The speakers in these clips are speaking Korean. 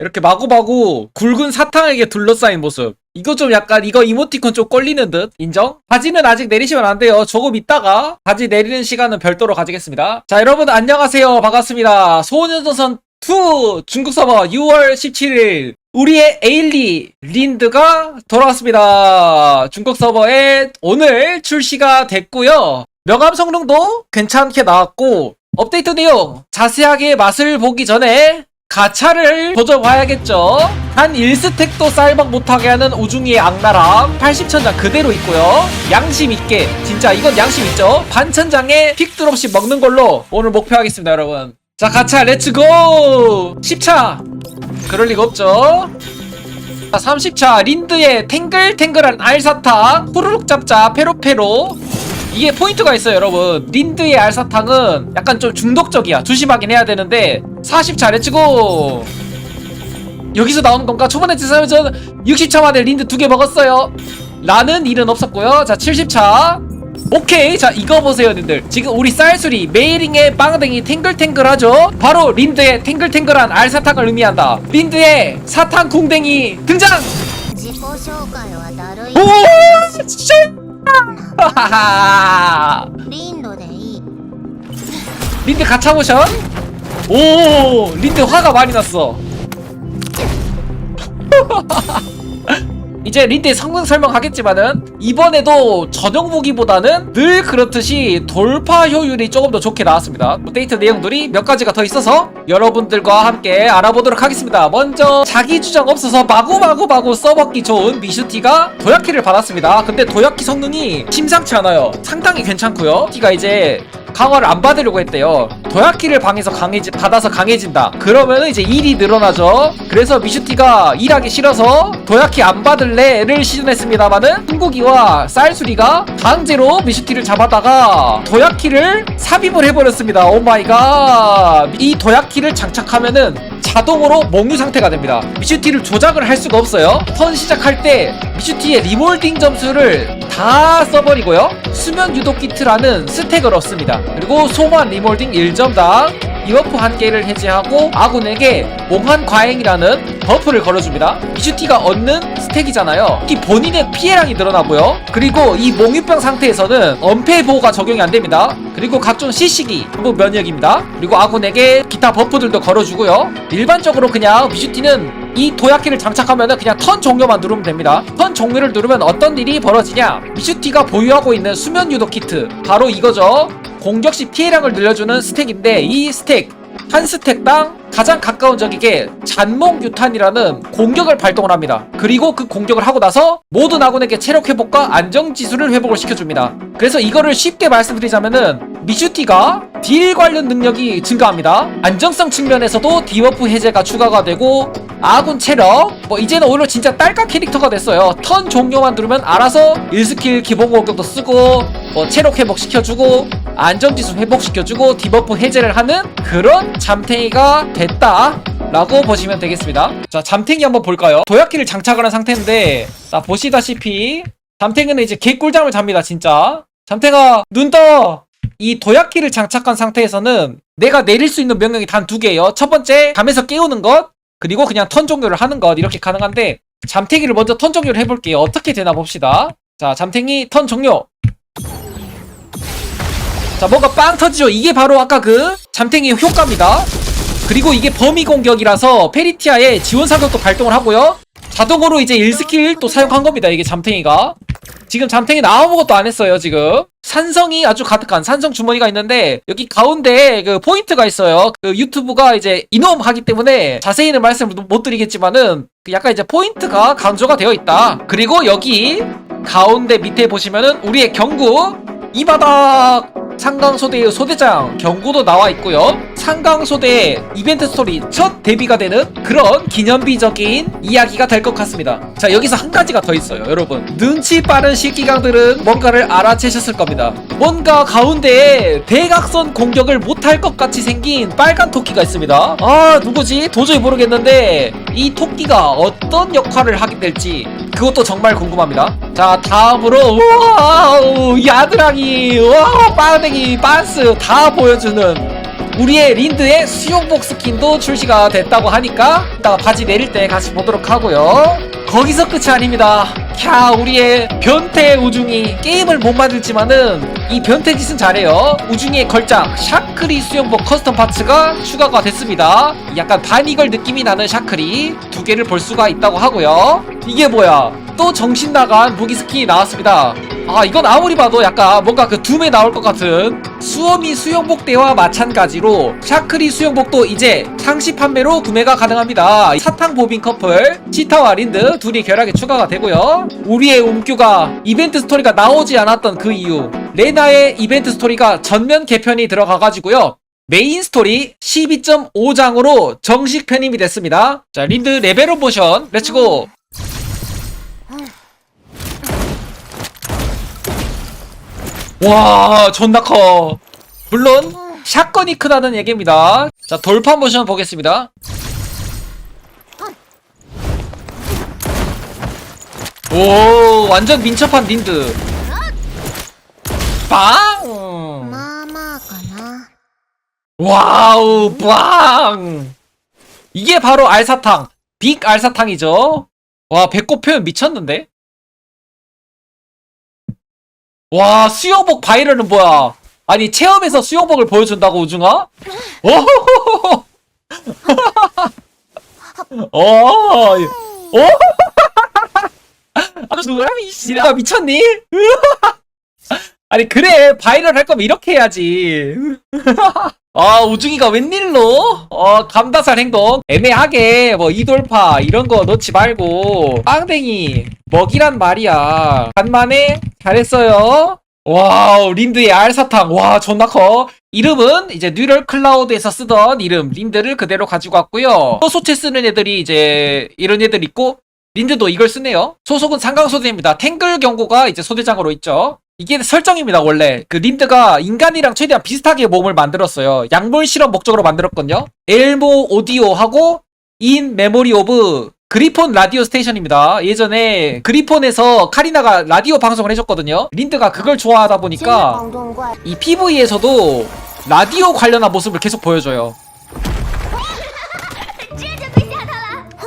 이렇게 마구마구 굵은 사탕에게 둘러싸인 모습. 이거 좀 약간 이거 이모티콘 좀 꼴리는 듯 인정? 바지는 아직 내리시면 안 돼요. 조금 있다가 바지 내리는 시간은 별도로 가지겠습니다. 자 여러분 안녕하세요. 반갑습니다. 소녀도선 2 중국 서버 6월 17일 우리의 에일리 린드가 돌아왔습니다. 중국 서버에 오늘 출시가 됐고요. 명암 성능도 괜찮게 나왔고 업데이트 내용 자세하게 맛을 보기 전에 가차를 도져봐야겠죠. 한 1스택도 쌀먹 못하게 하는 우중이의 악나랑 80천장 그대로 있고요. 양심 있게 진짜 이건 양심 있죠. 반천장에 픽드롭씩 먹는 걸로 오늘 목표하겠습니다 여러분. 자 가차 렛츠고 10차 그럴 리가 없죠. 자 30차 린드의 탱글탱글한 알사탕 후루룩 잡자 페로페로 이게 포인트가 있어요 여러분. 린드의 알사탕은 약간 좀 중독적이야. 조심하긴 해야 되는데 40 잘해치고 여기서 나오는 건가? 초반에 지사면서 60차 만에 린드 두 개 먹었어요. 라는 일은 없었고요. 자 70차. 오케이. 자 이거 보세요 님들. 지금 우리 쌀술이 메이링의 빵댕이 탱글탱글하죠? 바로 린드의 탱글탱글한 알사탕을 의미한다. 린드의 사탕 궁댕이 등장! 오오오오오오 씨 하하하. 린도네 이. 린드 가차모션? 오, 린드 화가 많이 났어. 이제 린드의 성능 설명하겠지만은 이번에도 전용 무기보다는 늘 그렇듯이 돌파 효율이 조금 더 좋게 나왔습니다 업데이트 내용들이 몇 가지가 더 있어서 여러분들과 함께 알아보도록 하겠습니다 먼저 자기 주장 없어서 마구마구 마구 써먹기 좋은 미슈티가 도약키를 받았습니다 근데 도약키 성능이 심상치 않아요 상당히 괜찮고요 티가 이제 강화를 안 받으려고 했대요. 도약키를 방에서 강해지, 받아서 강해진다. 그러면 이제 일이 늘어나죠. 그래서 미슈티가 일하기 싫어서 도약키 안 받을 래를 시전했습니다만은 흥국이와 쌀수리가 강제로 미슈티를 잡아다가 도약키를 삽입을 해버렸습니다. 오 마이 갓. 이 도약키를 장착하면은 자동으로 몽유 상태가 됩니다. 미슈티를 조작을 할 수가 없어요. 턴 시작할 때 미슈티의 리몰딩 점수를 다 써버리고요. 수면 유도 키트라는 스택을 얻습니다. 그리고 소만 리몰딩 1점당 이버프 한 개를 해제하고 아군에게 몽환 과잉이라는 버프를 걸어줍니다. 미슈티가 얻는 스택이잖아요. 특히 본인의 피해량이 늘어나고요. 그리고 이 몽유병 상태에서는 엄폐 보호가 적용이 안 됩니다. 그리고 각종 시식이 전부 면역입니다. 그리고 아군에게 기타 버프들도 걸어주고요. 일반적으로 그냥 미슈티는 이 도약키를 장착하면 그냥 턴 종료만 누르면 됩니다. 턴 종료를 누르면 어떤 일이 벌어지냐? 미슈티가 보유하고 있는 수면 유도 키트 바로 이거죠. 공격 시 피해량을 늘려주는 스택인데 이 스택 한 스택당 가장 가까운 적에게 잔몽 유탄이라는 공격을 발동을 합니다. 그리고 그 공격을 하고 나서 모든 아군에게 체력 회복과 안정 지수를 회복을 시켜줍니다. 그래서 이거를 쉽게 말씀드리자면은 미슈티가 딜 관련 능력이 증가합니다. 안정성 측면에서도 디버프 해제가 추가가 되고 아군 체력 뭐 이제는 오히려 진짜 딸깍 캐릭터가 됐어요. 턴 종료만 누르면 알아서 1스킬 기본 공격도 쓰고 뭐 체력 회복 시켜주고 안정지수 회복시켜주고 디버프 해제를 하는 그런 잠탱이가 됐다 라고 보시면 되겠습니다. 자 잠탱이 한번 볼까요? 도약기를 장착을 한 상태인데 자 보시다시피 잠탱이는 이제 개꿀잠을 잡니다 진짜. 잠탱아 눈떠! 이 도약키를 장착한 상태에서는 내가 내릴 수 있는 명령이 단 두 개예요. 첫 번째 잠에서 깨우는 것 그리고 그냥 턴 종료를 하는 것 이렇게 가능한데 잠탱이를 먼저 턴 종료를 해볼게요. 어떻게 되나 봅시다. 자 잠탱이 턴 종료. 자 뭔가 빵 터지죠? 이게 바로 아까 그 잠탱이 효과입니다 그리고 이게 범위 공격이라서 페리티아의 지원 사격도 발동을 하고요. 자동으로 이제 1스킬 또 사용한 겁니다 이게 잠탱이가. 지금 잠탱이는 아무것도 안 했어요 지금. 산성이 아주 가득한 산성 주머니가 있는데 여기 가운데에 그 포인트가 있어요. 그 유튜브가 이제 이놈하기 때문에 자세히는 말씀을 못 드리겠지만은 그 약간 이제 포인트가 강조가 되어 있다. 그리고 여기 가운데 밑에 보시면은 우리의 경구 이 바닥 상강소대의 소대장 경고도 나와 있고요. 상강소대 이벤트 스토리 첫 데뷔가 되는 그런 기념비적인 이야기가 될 것 같습니다. 자 여기서 한 가지가 더 있어요, 여러분. 눈치 빠른 식기강들은 뭔가를 알아채셨을 겁니다. 뭔가 가운데에 대각선 공격을 못할 것 같이 생긴 빨간 토끼가 있습니다. 아 누구지? 도저히 모르겠는데 이 토끼가 어떤 역할을 하게 될지 그것도 정말 궁금합니다. 자 다음으로 와우 야드랑이 와빠 르기 빤스 다 보여주는 우리의 린드의 수영복 스킨도 출시가 됐다고 하니까 이따가 바지 내릴 때 같이 보도록 하고요. 거기서 끝이 아닙니다. 캬, 우리의 변태 우중이 게임을 못 만들지만은 이 변태 짓은 잘해요. 우중이의 걸작 샤크리 수영복 커스텀 파츠가 추가가 됐습니다. 약간 바니걸 느낌이 나는 샤크리 두 개를 볼 수가 있다고 하고요. 이게 뭐야? 또 정신 나간 무기 스킨이 나왔습니다. 아 이건 아무리 봐도 약간 뭔가 그 둠에 나올 것 같은 수어미 수영복 때와 마찬가지로 샤크리 수영복도 이제 상시 판매로 구매가 가능합니다. 사탕 보빈 커플 치타와 린드 둘이 결합에 추가가 되고요. 우리의 음규가 이벤트 스토리가 나오지 않았던 그 이유 레나의 이벤트 스토리가 전면 개편이 들어가가지고요. 메인 스토리 12.5장으로 정식 편입이 됐습니다. 자 린드 레벨업 모션 렛츠고 와 존나 커. 물론 샷건이 크다는 얘기입니다. 자 돌파 모션 보겠습니다. 오 완전 민첩한 닌드. 빵! 와우 빵! 이게 바로 알사탕. 빅 알사탕이죠. 와 배꼽 표현 미쳤는데? 와 수영복 바이럴은 뭐야? 아니 체험에서 수영복을 보여준다고 우중아? 오호호호 어, 어, 아, 누가미 씨가 미쳤니? 아니 그래. 바이럴 할 거면 이렇게 해야지. 아 우중이가 웬일로? 어 감다살 행동. 애매하게. 뭐 이돌파 이런 거 넣지 말고. 빵댕이. 먹이란 말이야. 간만에 잘했어요. 와우 린드의 알사탕. 와 존나 커. 이름은 이제 뉴럴 클라우드에서 쓰던 이름. 린드를 그대로 가지고 왔고요. 또 소체 쓰는 애들이 이제 이런 애들 있고 린드도 이걸 쓰네요. 소속은 상강소대입니다. 탱글 경고가 이제 소대장으로 있죠 이게 설정입니다 원래 그 린드가 인간이랑 최대한 비슷하게 몸을 만들었어요 약물 실험 목적으로 만들었거든요 엘모 오디오하고 인 메모리 오브 그리폰 라디오 스테이션입니다. 예전에 그리폰에서 카리나가 라디오 방송을 해줬거든요. 린드가 그걸 좋아하다 보니까 이 PV에서도 라디오 관련한 모습을 계속 보여줘요.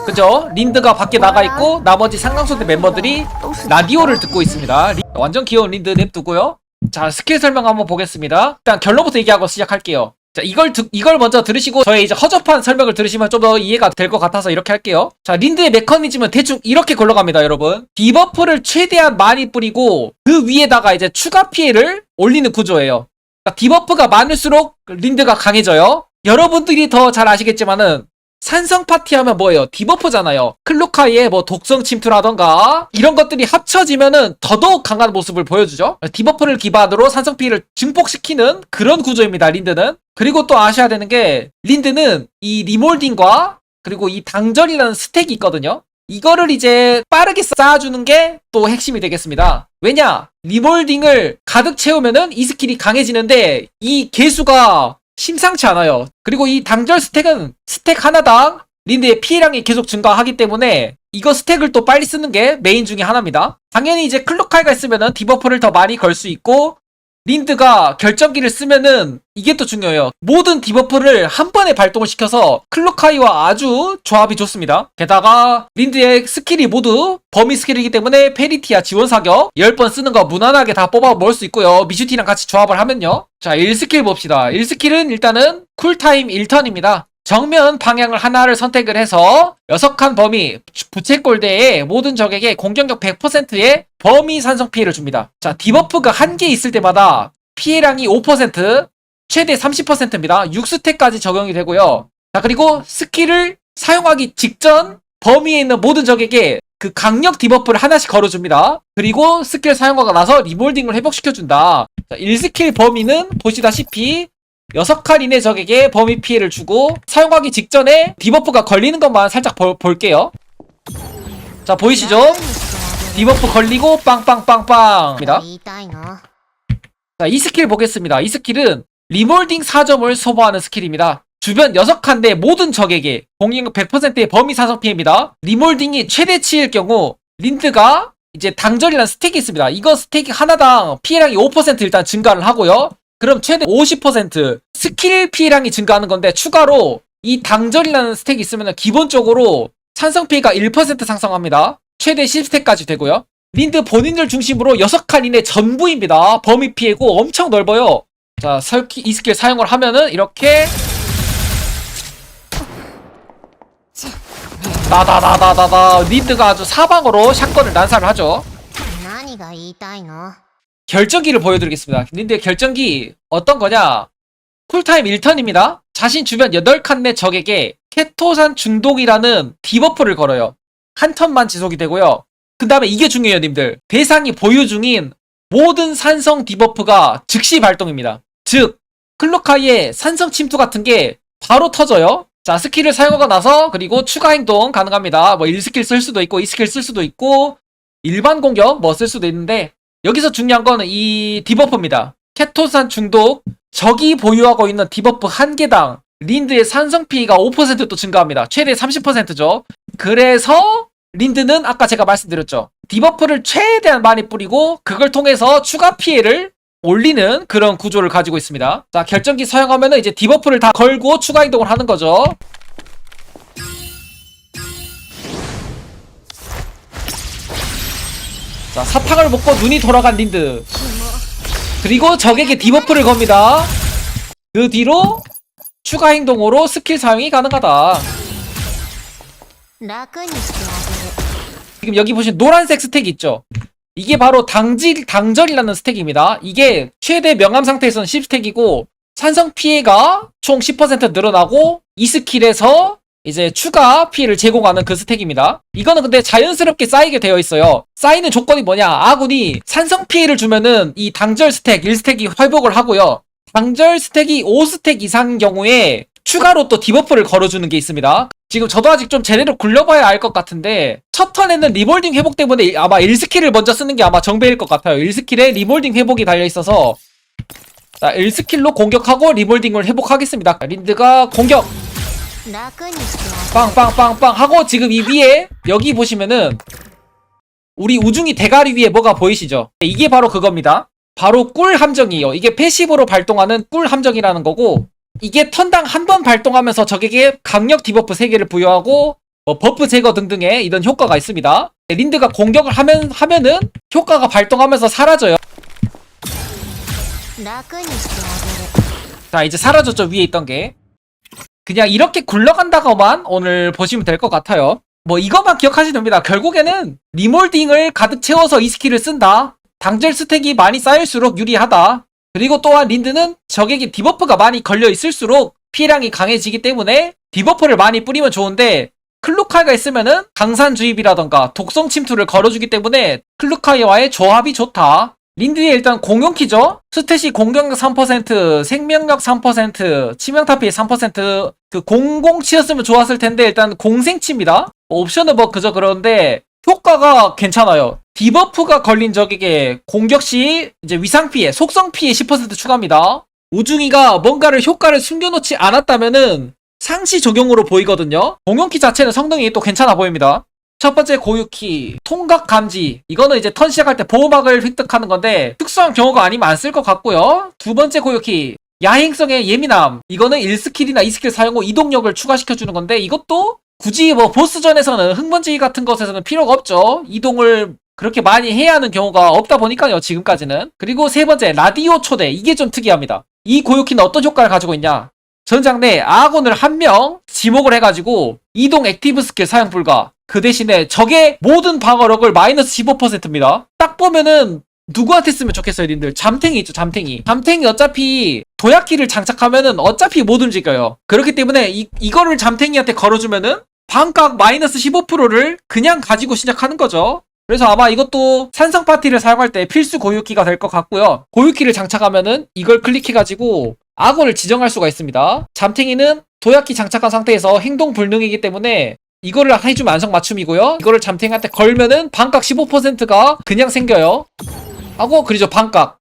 그죠? 린드가 밖에 나가 있고 나머지 상강소대 멤버들이 라디오를 듣고 있습니다. 리- 완전 귀여운 린드 냅두고요. 자 스킬 설명 한번 보겠습니다. 일단 결론부터 얘기하고 시작할게요. 자 이걸 듣 이걸 먼저 들으시고 저의 이제 허접한 설명을 들으시면 좀 더 이해가 될 것 같아서 이렇게 할게요. 자 린드의 메커니즘은 대충 이렇게 굴러갑니다, 여러분. 디버프를 최대한 많이 뿌리고 그 위에다가 이제 추가 피해를 올리는 구조예요. 그러니까 디버프가 많을수록 린드가 강해져요. 여러분들이 더 잘 아시겠지만은 산성 파티 하면 뭐예요? 디버프잖아요. 클로카이의 뭐 독성 침투라던가 이런 것들이 합쳐지면은 더더욱 강한 모습을 보여주죠. 디버프를 기반으로 산성 피해를 증폭시키는 그런 구조입니다. 린드는. 그리고 또 아셔야 되는 게 린드는 이 리몰딩과 그리고 이 당절이라는 스택이 있거든요. 이거를 이제 빠르게 쌓아주는 게 또 핵심이 되겠습니다. 왜냐? 리몰딩을 가득 채우면은 이 스킬이 강해지는데 이 개수가 심상치 않아요. 그리고 이 당절 스택은 스택 하나당 린드의 피해량이 계속 증가하기 때문에 이거 스택을 또 빨리 쓰는 게 메인 중에 하나입니다. 당연히 이제 클로카이가 있으면은 디버프를 더 많이 걸 수 있고 린드가 결정기를 쓰면은 이게 또 중요해요. 모든 디버프를 한 번에 발동을 시켜서 클로카이와 아주 조합이 좋습니다. 게다가 린드의 스킬이 모두 범위 스킬이기 때문에 페리티아 지원 사격 10번 쓰는 거 무난하게 다 뽑아 먹을 수 있고요. 미슈티랑 같이 조합을 하면요. 자, 1스킬 봅시다. 1스킬은 일단은 쿨타임 1턴입니다. 정면 방향을 하나를 선택을 해서 6칸 범위 부채꼴대에 모든 적에게 공격력 100%의 범위 산성 피해를 줍니다. 자, 디버프가 한 개 있을 때마다 피해량이 5%, 최대 30%입니다. 6스택까지 적용이 되고요. 자, 그리고 스킬을 사용하기 직전 범위에 있는 모든 적에게 그 강력 디버프를 하나씩 걸어줍니다. 그리고 스킬 사용하고 나서 리몰딩을 회복시켜준다. 자, 1스킬 범위는 보시다시피 6칸 이내 적에게 범위 피해를 주고 사용하기 직전에 디버프가 걸리는 것만 살짝 보, 볼게요. 자 보이시죠? 디버프 걸리고 빵빵빵빵 입니다. 자이 스킬 보겠습니다. 이 스킬은 리몰딩 4점을 소모하는 스킬입니다. 주변 6칸 내 모든 적에게 공격 100%의 범위 사성 피해입니다. 리몰딩이 최대치일 경우 린드가 이제 당절이라는 스택이 있습니다. 이거 스택이 하나당 피해량이 5% 일단 증가를 하고요. 그럼 최대 50% 스킬 피해량이 증가하는 건데 추가로 이 당절이라는 스택이 있으면 기본적으로 산성 피해가 1% 상승합니다. 최대 10스택까지 되고요. 린드 본인들 중심으로 6칸 이내 전부입니다. 범위 피해고 엄청 넓어요. 자, 설키 이 스킬 사용을 하면은 이렇게 나다다다다다 린드가 아주 사방으로 샷건을 난사를 하죠. 결정기를 보여드리겠습니다. 근데 결정기 어떤 거냐? 쿨타임 1턴입니다. 자신 주변 8칸 내 적에게 케토산 중독이라는 디버프를 걸어요. 한 턴만 지속이 되고요. 그 다음에 이게 중요해요, 님들. 대상이 보유 중인 모든 산성 디버프가 즉시 발동입니다. 즉, 클로카이의 산성 침투 같은 게 바로 터져요. 자, 스킬을 사용하고 나서 그리고 추가 행동 가능합니다. 뭐 1스킬 쓸 수도 있고 2스킬 쓸 수도 있고 일반 공격 뭐 쓸 수도 있는데 여기서 중요한 거는 이 디버프입니다. 케토산 중독 적이 보유하고 있는 디버프 한 개당 린드의 산성 피해가 5%또 증가합니다. 최대 30%죠. 그래서 린드는 아까 제가 말씀드렸죠. 디버프를 최대한 많이 뿌리고 그걸 통해서 추가 피해를 올리는 그런 구조를 가지고 있습니다. 자, 결정기 사용하면은 이제 디버프를 다 걸고 추가 이동을 하는 거죠. 자 사탕을 먹고 눈이 돌아간 린드. 그리고 적에게 디버프를 겁니다. 그 뒤로 추가 행동으로 스킬 사용이 가능하다. 지금 여기 보시면 노란색 스택 있죠? 이게 바로 당질, 당절이라는 스택입니다. 이게 최대 명암 상태에서는 10스택이고 산성 피해가 총 10% 늘어나고 이 스킬에서 이제 추가 피해를 제공하는 그 스택입니다. 이거는 근데 자연스럽게 쌓이게 되어 있어요. 쌓이는 조건이 뭐냐? 아군이 산성 피해를 주면은 이 당절 스택 1스택이 회복을 하고요. 당절 스택이 5스택 이상 경우에 추가로 또 디버프를 걸어주는 게 있습니다. 지금 저도 아직 좀 제대로 굴려봐야 알 것 같은데 첫 턴에는 리볼딩 회복 때문에 아마 1스킬을 먼저 쓰는 게 아마 정배일 것 같아요. 1스킬에 리볼딩 회복이 달려있어서 자 1스킬로 공격하고 리볼딩을 회복하겠습니다. 린드가 공격! 빵빵빵빵 하고 지금 이 위에 여기 보시면은 우리 우중이 대가리 위에 뭐가 보이시죠? 이게 바로 그겁니다. 바로 꿀 함정이에요. 이게 패시브로 발동하는 꿀 함정이라는 거고 이게 턴당 한 번 발동하면서 적에게 강력 디버프 3개를 부여하고 뭐 버프 제거 등등의 이런 효과가 있습니다. 네, 린드가 공격을 하면, 하면은 효과가 발동하면서 사라져요. 자 이제 사라졌죠 위에 있던 게 그냥 이렇게 굴러간다고만 오늘 보시면 될 것 같아요. 뭐 이것만 기억하시면 됩니다. 결국에는 리몰딩을 가득 채워서 이 스킬을 쓴다. 당절 스택이 많이 쌓일수록 유리하다. 그리고 또한 린드는 적에게 디버프가 많이 걸려 있을수록 피해량이 강해지기 때문에 디버프를 많이 뿌리면 좋은데 클루카이가 있으면은 강산 주입이라던가 독성 침투를 걸어주기 때문에 클루카이와의 조합이 좋다 린드의 일단 공룡키죠? 스탯이 공격력 3%, 생명력 3%, 치명타 피해 3%, 그 공공치였으면 좋았을 텐데 일단 공생치입니다. 옵션은 뭐 그저 그런데 효과가 괜찮아요. 디버프가 걸린 적에게 공격 시 이제 위상 피해, 속성 피해 10% 추가합니다. 우중이가 뭔가를 효과를 숨겨놓지 않았다면은 상시 적용으로 보이거든요. 공룡키 자체는 성능이 또 괜찮아 보입니다. 첫 번째 고유키 통각 감지. 이거는 이제 턴 시작할 때 보호막을 획득하는 건데 특수한 경우가 아니면 안 쓸 것 같고요. 두 번째 고유키 야행성의 예민함. 이거는 1스킬이나 2스킬 사용 후 이동력을 추가시켜주는 건데 이것도 굳이 뭐 보스전에서는 흥번지기 같은 것에서는 필요가 없죠. 이동을 그렇게 많이 해야 하는 경우가 없다 보니까요 지금까지는. 그리고 세 번째 라디오 초대. 이게 좀 특이합니다. 이 고유키는 어떤 효과를 가지고 있냐 전장 내 아군을 한 명 지목을 해가지고 이동 액티브 스킬 사용 불가. 그 대신에 적의 모든 방어력을 마이너스 15%입니다. 딱 보면은 누구한테 쓰면 좋겠어요, 님들? 잠탱이 있죠, 잠탱이. 잠탱이 어차피 도약키를 장착하면은 어차피 못 움직여요. 그렇기 때문에 이, 이거를 잠탱이한테 걸어주면은 반각 마이너스 15%를 그냥 가지고 시작하는 거죠. 그래서 아마 이것도 산성 파티를 사용할 때 필수 고유키가 될 것 같고요. 고유키를 장착하면은 이걸 클릭해가지고 악어를 지정할 수가 있습니다. 잠탱이는 도약기 장착한 상태에서 행동 불능이기 때문에 이거를 해주면 안성맞춤이고요. 이거를 잠탱이한테 걸면은 반각 15%가 그냥 생겨요. 하고 그리죠 반각.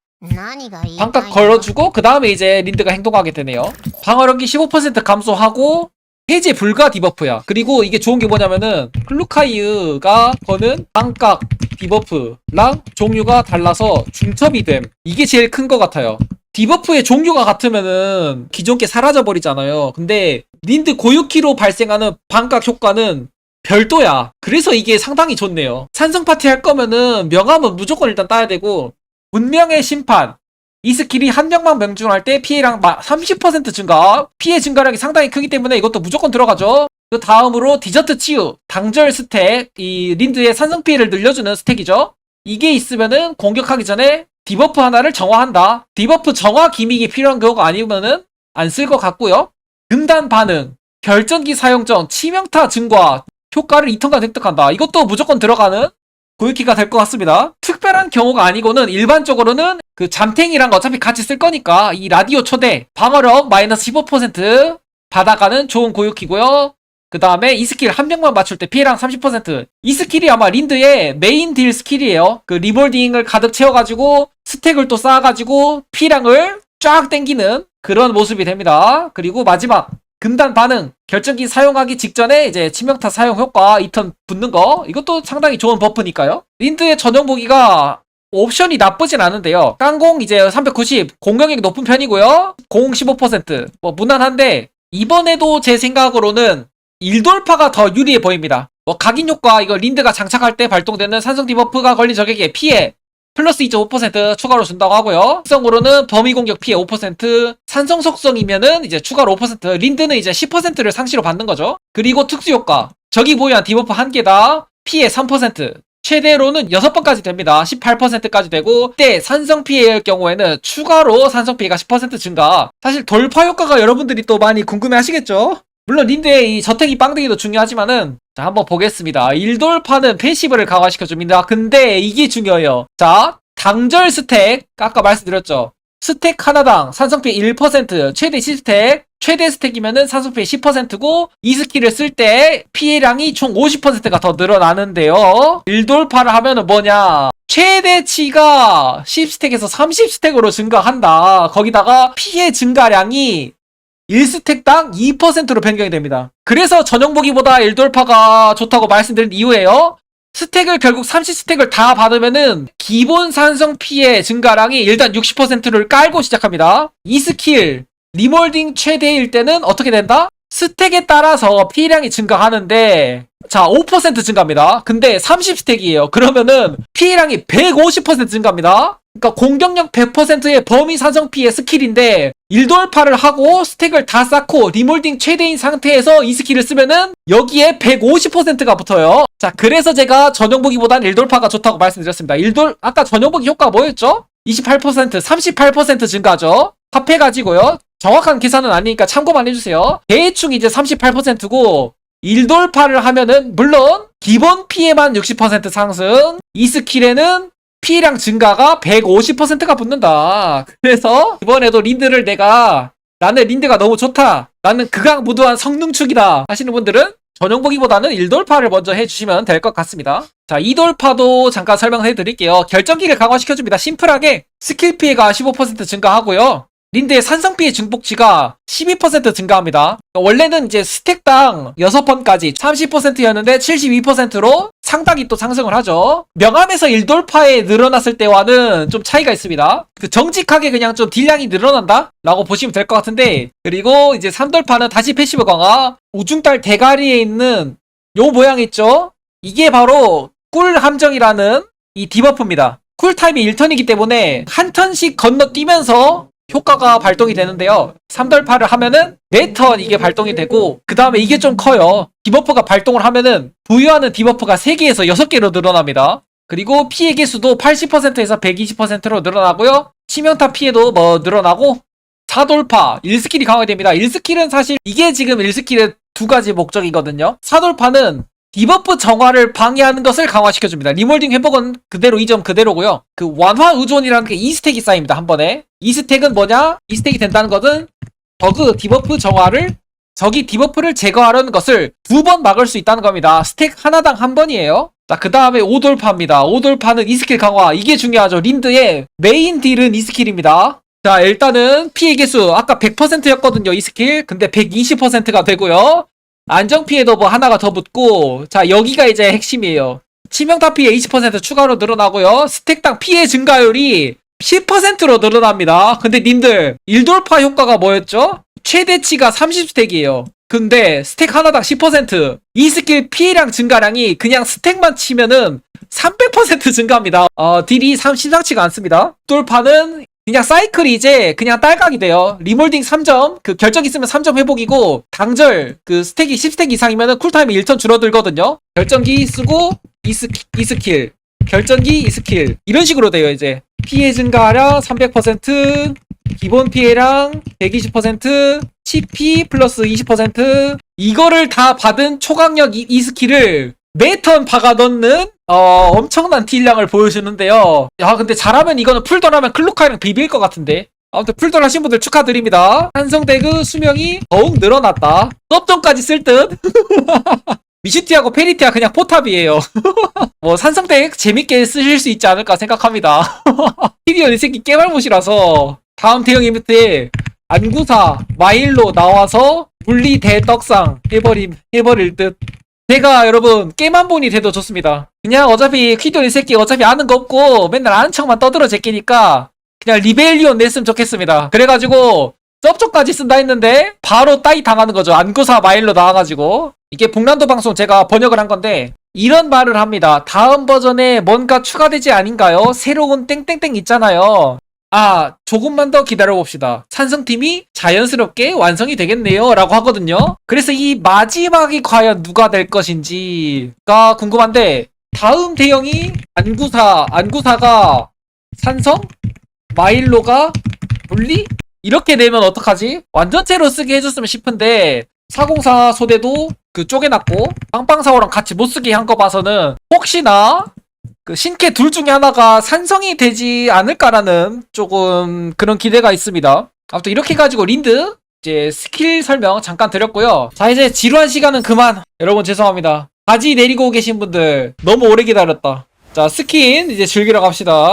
반각 걸어주고 그 다음에 이제 린드가 행동하게 되네요. 방어력이 15% 감소하고 해제 불가 디버프야. 그리고 이게 좋은 게 뭐냐면은 클루카이유가 거는 반각 디버프랑 종류가 달라서 중첩이 됨. 이게 제일 큰 것 같아요. 디버프의 종류가 같으면은 기존 게 사라져 버리잖아요. 근데 린드 고유키로 발생하는 반각 효과는 별도야. 그래서 이게 상당히 좋네요. 산성 파티 할 거면은 명함은 무조건 일단 따야 되고 문명의 심판 이 스킬이 한 명만 명중할 때 피해량 30% 증가 피해 증가량이 상당히 크기 때문에 이것도 무조건 들어가죠. 그 다음으로 디저트 치유 당절 스택 이 린드의 산성 피해를 늘려주는 스택이죠. 이게 있으면은 공격하기 전에 디버프 하나를 정화한다. 디버프 정화 기믹이 필요한 경우가 아니면은 안 쓸 것 같고요. 금단 반응, 결전기 사용 전 치명타 증가 효과를 2턴간 획득한다. 이것도 무조건 들어가는 고유키가 될 것 같습니다. 특별한 경우가 아니고는 일반적으로는 그 잠탱이랑 어차피 같이 쓸 거니까 이 라디오 초대 방어력 마이너스 15% 받아가는 좋은 고유키고요. 그 다음에 이 스킬 한 명만 맞출 때 피해량 30%이 스킬이 아마 린드의 메인 딜 스킬이에요. 그 리볼딩을 가득 채워가지고 스택을 또 쌓아가지고 피해량을 쫙 땡기는 그런 모습이 됩니다. 그리고 마지막 금단 반응. 결정기 사용하기 직전에 이제 치명타 사용 효과 2턴 붙는 거. 이것도 상당히 좋은 버프니까요. 린드의 전용 무기가 옵션이 나쁘진 않은데요. 깡공 이제 390 공격력이 높은 편이고요. 공 15%뭐 무난한데 이번에도 제 생각으로는 일돌파가 더 유리해 보입니다. 뭐 각인 효과 이거 린드가 장착할 때 발동되는 산성 디버프가 걸린 적에게 피해 플러스 2.5% 추가로 준다고 하고요. 특성으로는 범위 공격 피해 5%, 산성 속성이면은 이제 추가로 5%, 린드는 이제 10%를 상시로 받는 거죠. 그리고 특수 효과. 적이 보유한 디버프 한 개다 피해 3%. 최대로는 6번까지 됩니다. 18%까지 되고 때 산성 피해일 경우에는 추가로 산성 피해가 10% 증가. 사실 돌파 효과가 여러분들이 또 많이 궁금해 하시겠죠? 물론 린드의 이 저택이 빵댕이도 중요하지만은 자 한번 보겠습니다. 일돌파는 패시브를 강화시켜줍니다. 근데 이게 중요해요. 자 당절 스택 아까 말씀드렸죠. 스택 하나당 산성피 1% 최대 10스택 최대 스택이면은 산성피 10%고 이 스킬을 쓸 때 피해량이 총 50%가 더 늘어나는데요. 일돌파를 하면은 뭐냐 최대치가 10스택에서 30스택으로 증가한다. 거기다가 피해 증가량이 1스택당 2%로 변경이 됩니다. 그래서 전용 보기보다 일돌파가 좋다고 말씀드린 이유예요. 스택을 결국 30스택을 다 받으면은 기본 산성 피해 증가량이 일단 60%를 깔고 시작합니다. 이 스킬 리몰딩 최대일 때는 어떻게 된다? 스택에 따라서 피해량이 증가하는데 자 5% 증가합니다. 근데 30스택이에요. 그러면은 피해량이 150% 증가합니다. 그러니까 공격력 100%의 범위 사정 피해 스킬인데 일돌파를 하고 스택을 다 쌓고 리몰딩 최대인 상태에서 이 스킬을 쓰면은 여기에 150%가 붙어요. 자, 그래서 제가 전용보기보단 일돌파가 좋다고 말씀드렸습니다. 일돌 아까 전용보기 효과 뭐였죠? 28%, 38% 증가죠. 합해가지고요. 정확한 계산은 아니니까 참고만 해주세요. 대충 이제 38%고 일돌파를 하면은 물론 기본 피해만 60% 상승 이 스킬에는 피해량 증가가 150%가 붙는다. 그래서 이번에도 린드를 내가 나는 린드가 너무 좋다. 나는 극악무도한 성능축이다. 하시는 분들은 전용 보기보다는 1돌파를 먼저 해주시면 될 것 같습니다. 자, 2돌파도 잠깐 설명해 드릴게요. 결정기를 강화시켜줍니다. 심플하게 스킬 피해가 15% 증가하고요. 린드의 산성피해 증폭치가 12% 증가합니다. 원래는 이제 스택당 6번까지 30%였는데 72%로 상당히 또 상승을 하죠. 명암에서 1돌파에 늘어났을 때와는 좀 차이가 있습니다. 그 정직하게 그냥 좀 딜량이 늘어난다? 라고 보시면 될 것 같은데 그리고 이제 3돌파는 다시 패시브 강화 우중달 대가리에 있는 요 모양 있죠? 이게 바로 꿀 함정이라는 이 디버프입니다. 쿨타임이 1턴이기 때문에 한 턴씩 건너뛰면서 효과가 발동이 되는데요. 3덜파를 하면은 4턴 이게 발동이 되고 그 다음에 이게 좀 커요. 디버프가 발동을 하면은 부여하는 디버프가 3개에서 6개로 늘어납니다. 그리고 피해 개수도 80%에서 120%로 늘어나고요. 치명타 피해도 뭐 늘어나고 4돌파 1스킬이 강화됩니다. 1스킬은 사실 이게 지금 1스킬의 두 가지 목적이거든요. 4돌파는 디버프 정화를 방해하는 것을 강화시켜줍니다. 리몰딩 회복은 그대로 이점 그대로고요. 그 완화 의존이라는 게 2스택이 쌓입니다. 한 번에. 2스택은 뭐냐? 2스택이 된다는 것은 버그 디버프 정화를 적이 디버프를 제거하려는 것을 두 번 막을 수 있다는 겁니다. 스택 하나당 한 번이에요. 자, 그 다음에 오돌파입니다. 오돌파는 이 스킬 강화. 이게 중요하죠. 린드의 메인 딜은 이 스킬입니다. 자, 일단은 피해 개수. 아까 100%였거든요. 이 스킬. 근데 120%가 되고요. 안정 피해도 뭐 하나가 더 붙고 자 여기가 이제 핵심이에요 치명타 피해 20% 추가로 늘어나고요 스택당 피해 증가율이 10%로 늘어납니다. 근데 님들 1돌파 효과가 뭐였죠? 최대치가 30스택이에요. 근데 스택 하나당 10%. 이 스킬 피해량 증가량이 그냥 스택만 치면은 300% 증가합니다. 어, 딜이 참 심상치가 않습니다. 돌파는 그냥 사이클이 이제 그냥 딸깍이 돼요. 리몰딩 3점, 그 결정 있으면 3점 회복이고, 당절, 그 스택이 10스택 이상이면은 쿨타임이 1턴 줄어들거든요. 결정기 쓰고, 이, 스, 이 스킬. 결정기, 이 스킬. 이런 식으로 돼요, 이제. 피해 증가량 300%, 기본 피해량 120%, CP 플러스 20%, 이거를 다 받은 초강력 이, 이 스킬을 매턴 박아 넣는 어 엄청난 딜량을 보여주는데요. 야 근데 잘하면 이거는 풀던하면 클로카이랑 비빌 것 같은데. 아무튼 풀던 하신 분들 축하드립니다. 한성대그 수명이 더욱 늘어났다. 섭전까지 쓸 듯. 미슈티하고 페리티아 그냥 포탑이에요. 뭐 산성덱 재밌게 쓰실 수 있지 않을까 생각합니다. 피디언 이 새끼 깨말못이라서 다음 대형 이벤트에 안구사 마일로 나와서 분리 대떡상 해버림 해버릴 듯. 제가 여러분 게임한 분이 돼도 좋습니다. 그냥 어차피 퀴돈 이 새끼 어차피 아는 거 없고 맨날 아는 척만 떠들어 제끼니까 그냥 리벨리온 냈으면 좋겠습니다. 그래가지고 섭조까지 쓴다 했는데 바로 따이 당하는 거죠. 안구사 마일로 나와가지고 이게 복란도 방송 제가 번역을 한 건데 이런 말을 합니다. 다음 버전에 뭔가 추가되지 아닌가요? 새로운 땡땡땡 있잖아요. 아, 조금만 더 기다려봅시다. 산성팀이 자연스럽게 완성이 되겠네요. 라고 하거든요. 그래서 이 마지막이 과연 누가 될 것인지가 궁금한데, 다음 대형이 안구사, 안구사가 산성? 마일로가 분리? 이렇게 되면 어떡하지? 완전체로 쓰게 해줬으면 싶은데, 404 소대도 그 쪼개놨고, 빵빵사호랑 같이 못 쓰게 한 거 봐서는, 혹시나 그 신캐 둘 중에 하나가 산성이 되지 않을까라는 조금 그런 기대가 있습니다. 아무튼 이렇게 해가지고 린드 이제 스킬 설명 잠깐 드렸고요. 자 이제 지루한 시간은 그만. 여러분 죄송합니다. 바지 내리고 계신 분들 너무 오래 기다렸다. 자 스킨 이제 즐기러 갑시다.